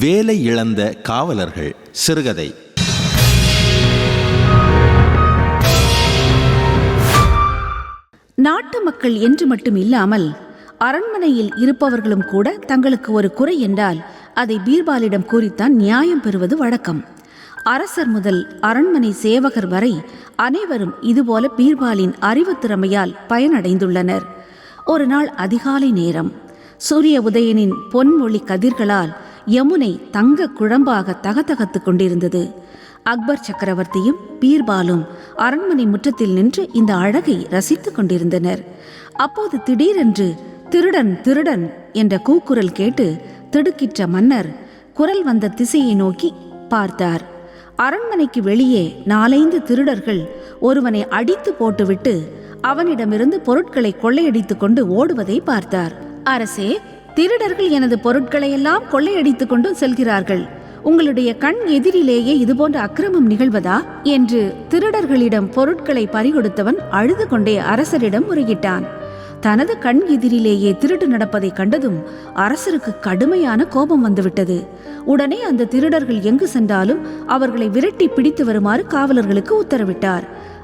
வேலை இழந்த காவலர்கள் சிறுகதை. நாட்டு மக்கள் என்று மட்டும் இல்லாமல் அரண்மனையில் இருப்பவர்களும் கூட தங்களுக்கு ஒரு குறை என்றால் அதை பீர்பாலிடம் கூறித்தான் நியாயம் பெறுவது வழக்கம். அரசர் முதல் அரண்மனை சேவகர் வரை அனைவரும் இதுபோல பீர்பாலின் அறிவுத் திறமையால் பயனடைந்துள்ளனர். ஒரு நாள் அதிகாலை நேரம் சூரிய உதயனின் பொன்மொழி கதிர்களால் யமுனை தங்க குழம்பாக தகதகத்துக் கொண்டிருந்தது. அக்பர் சக்கரவர்த்தியும் பீர்பாலும் அரண்மனை முற்றத்தில் நின்று இந்த அழகை ரசித்துக் கொண்டிருந்தனர். அப்போது திடீரென்று திருடன் திருடன் என்ற கூக்குரல் கேட்டு திடுக்கிற்ற மன்னர் குரல் வந்த திசையை நோக்கி பார்த்தார். அரண்மனைக்கு வெளியே நாலைந்து திருடர்கள் ஒருவனை அடித்து போட்டுவிட்டு அவனிடமிருந்து பொருட்களை கொள்ளையடித்துக் கொண்டு ஓடுவதை பார்த்தார். அரசே திருடர்கள் எனது பொருட்களையெல்லாம் கொள்ளையடித்துக் கொண்டும் செல்கிறார்கள். உங்களுடைய கண் எதிரிலேயே இதுபோன்ற அக்கிரமம் நிகழ்வதா? என்று திருடர்களிடம் பொருட்களை பறிகொடுத்தவன் அழுது கொண்டே அரசரிடம் முறையிட்டான். தனது கண் எதிரிலேயே திருட்டு நடப்பதை கண்டதும் அரசருக்கு கடுமையான கோபம் வந்துவிட்டது. உடனே அந்த திருடர்கள் எங்கு சென்றாலும் அவர்களை விரட்டி பிடித்து வருமாறு காவலர்களுக்கு உத்தரவிட்டார்.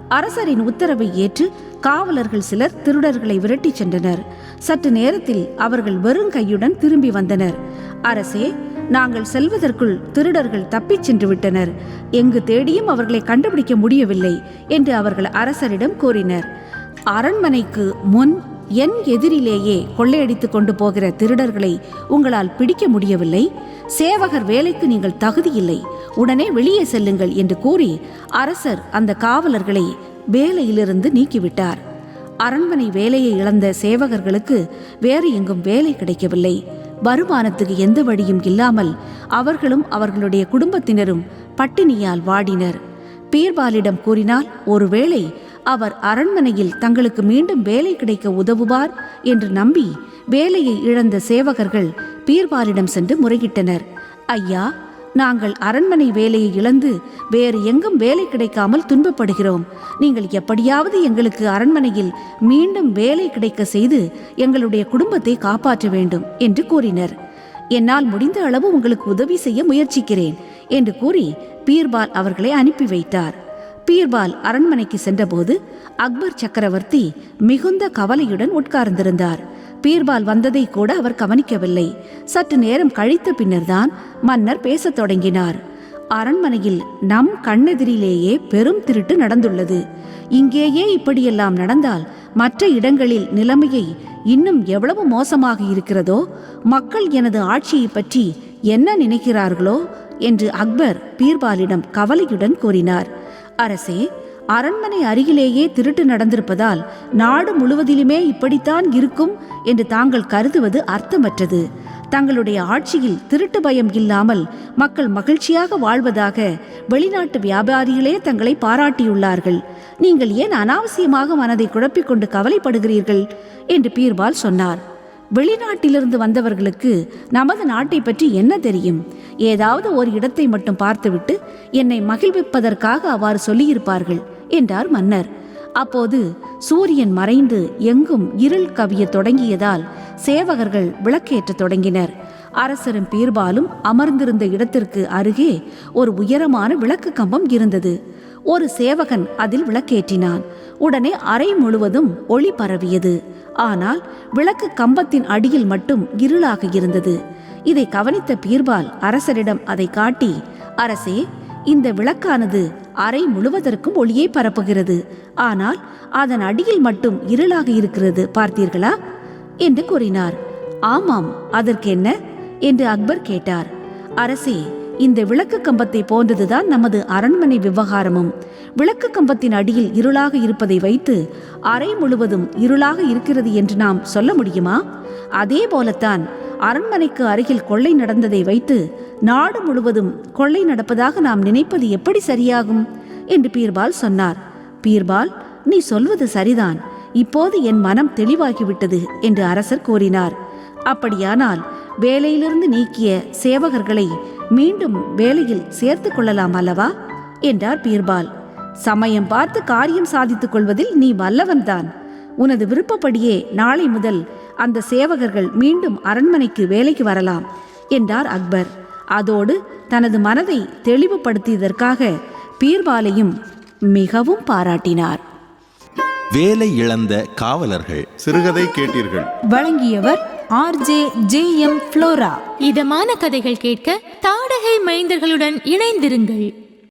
அரசரின் உத்தரவை ஏற்று காவலர்கள் சிலர் திருடர்களை விரட்டிச் சென்றனர். சற்று நேரத்தில் அவர்கள் வெறும் கையுடன் திரும்பி வந்தனர். அரசே நாங்கள் செல்வதற்குள் திருடர்கள் தப்பிச் சென்று விட்டனர். எங்கு தேடியும் அவர்களை கண்டுபிடிக்க முடியவில்லை என்று அவர்கள் அரசரிடம் கூறினர். அரண்மனைக்கு முன் என் எதிரிலேயே கொள்ளையடித்துக் கொண்டு போகிற திருடர்களை உங்களால் பிடிக்க முடியவில்லை. சேவகர் வேலைக்கு நீங்கள் தகுதியில்லை. உடனே வெளியே செல்லுங்கள் என்று கூறி அரசர் அந்த காவலர்களை வேலையிலிருந்து நீக்கிவிட்டார். அரண்மனை வேலையை இழந்த சேவகர்களுக்கு வேறு எங்கும் வேலை கிடைக்கவில்லை. வருமானத்துக்கு எந்த வழியும் இல்லாமல் அவர்களும் அவர்களுடைய குடும்பத்தினரும் பட்டினியால் வாடினர். பீர்பாலிடம் கூறினால் ஒருவேளை அவர் அரண்மனையில் தங்களுக்கு மீண்டும் வேலை கிடைக்க உதவுவார் என்று நம்பி வேலையை இழந்த சேவகர்கள் பீர்பாலிடம் சென்று முறையிட்டனர். ஐயா நாங்கள் அரண்மனை வேலையை இழந்து வேறு எங்கும் வேலை கிடைக்காமல் துன்பப்படுகிறோம். நீங்கள் எப்படியாவது எங்களுக்கு அரண்மனையில் மீண்டும் வேலை கிடைக்க செய்து எங்களுடைய குடும்பத்தை காப்பாற்ற வேண்டும் என்று கூறினர். என்னால் முடிந்த அளவு உங்களுக்கு உதவி செய்ய முயற்சிக்கிறேன் என்று கூறி பீர்பால் அவர்களை அனுப்பி வைத்தார். பீர்பால் அரண்மனைக்கு சென்றபோது அக்பர் சக்கரவர்த்தி மிகுந்த கவலையுடன் உட்கார்ந்திருந்தார். பீர்பால் வந்ததை கூட அவர் கவனிக்கவில்லை. சற்று நேரம் கழித்த பின்னர்தான் மன்னர் பேசத் தொடங்கினார். அரண்மனையில் நம் கண்ணெதிரிலேயே பெரும் திருட்டு நடந்துள்ளது. இங்கேயே இப்படியெல்லாம் நடந்தால் மற்ற இடங்களில் நிலைமையை இன்னும் எவ்வளவு மோசமாக இருக்கிறதோ மக்கள் எனது ஆட்சியை பற்றி என்ன நினைக்கிறார்களோ என்று அக்பர் பீர்பாலிடம் கவலையுடன் கூறினார். அரசே அரண்மனை அருகிலேயே திருட்டு நடந்திருப்பதால் நாடு முழுவதிலுமே இப்படித்தான் இருக்கும் என்று தாங்கள் கருதுவது அர்த்தமற்றது. தங்களுடைய ஆட்சியில் திருட்டு பயம் இல்லாமல் மக்கள் மகிழ்ச்சியாக வாழ்வதாக வெளிநாட்டு வியாபாரிகளே தங்களை பாராட்டியுள்ளார்கள். நீங்கள் ஏன் அனாவசியமாக மனதை குழப்பிக்கொண்டு கவலைப்படுகிறீர்கள்? என்று பீர்பால் சொன்னார். வெளிநாட்டிலிருந்து வந்தவர்களுக்கு நமது நாட்டை பற்றி என்ன தெரியும்? ஏதாவது ஒரு இடத்தை மட்டும் பார்த்துவிட்டு என்னை மகிழ்விப்பதற்காக அவ்வாறு சொல்லியிருப்பார்கள். என்றார் மன்னர். அப்போது சூரியன் மறைந்து எங்கும் இருள் கவியத் தொடங்கியதால் சேவகர்கள் விளக்கேற்றத் தொடங்கினர். அரசரும் பீர்பாலும் அமர்ந்திருந்த இடத்திற்கு அருகே ஒரு உயரமான விளக்கு கம்பம் இருந்தது. ஒரு சேவகன் அதில் விளக்கேற்றினான். உடனே அறை முழுவதும் ஒளி பரவியது. ஆனால் விளக்கு கம்பத்தின் அடியில் மட்டும் இருளாக இருந்தது. இதை கவனித்த பீர்பால் அரசரிடம் அதை காட்டி அரசே இந்த விளக்கானது அறை முழுவதற்கும் ஒளியை பரப்புகிறது. ஆனால் அதன் அடியில் மட்டும் இருளாக இருக்கிறது பார்த்தீர்களா? என்று கூறினார். ஆமாம் அதற்கென்ன? என்று அக்பர் கேட்டார். அரசே இந்த விளக்கு கம்பத்தை போன்றதுதான் நமது அரண்மனை விவகாரமும். விளக்கு கம்பத்தின் அடியில் இருளாக இருப்பதை வைத்து அறை முழுவதும் இருளாக இருக்கிறது என்று நாம் சொல்ல முடியுமா? அதே போலத்தான் அரண்மனைக்கு அருகில் கொள்ளை நடந்ததை வைத்து நாடு முழுவதும் கொள்ளை நடப்பதாக நாம் நினைப்பது எப்படி சரியாகும்? என்று பீர்பால் சொன்னார். பீர்பால் நீ சொல்வது சரிதான். இப்போது என் மனம் தெளிவாகிவிட்டது என்று அரசர் கூறினார். அப்படியானால் வேலையிலிருந்து நீக்கிய சேவகர்களை மீண்டும் வேலையில் சேர்த்து கொள்ளலாம் அல்லவா? என்றார் பீர்பால். சமயம் பார்த்து காரியம் சாதித்துக் கொள்வதில் நீ வல்லவன்தான். உனது விருப்பப்படியே நாளை முதல் அந்த சேவகர்கள் மீண்டும் அரண்மனைக்கு வேலைக்கு வரலாம் என்றார் அக்பர். அதோடு தனது மனதை தெளிவுபடுத்தியதற்காக பீர்பாலையும் மிகவும் பாராட்டினார். வேலை இழந்த காவலர்கள். சிறுகதை கேட்டீர்கள். வழங்கியவர் ஆர்ஜே ஜே எம் ஃப்ளோரா. இதமான கதைகள் கேட்க தாடகை மைந்தர்களுடன் இணைந்திருங்கள்.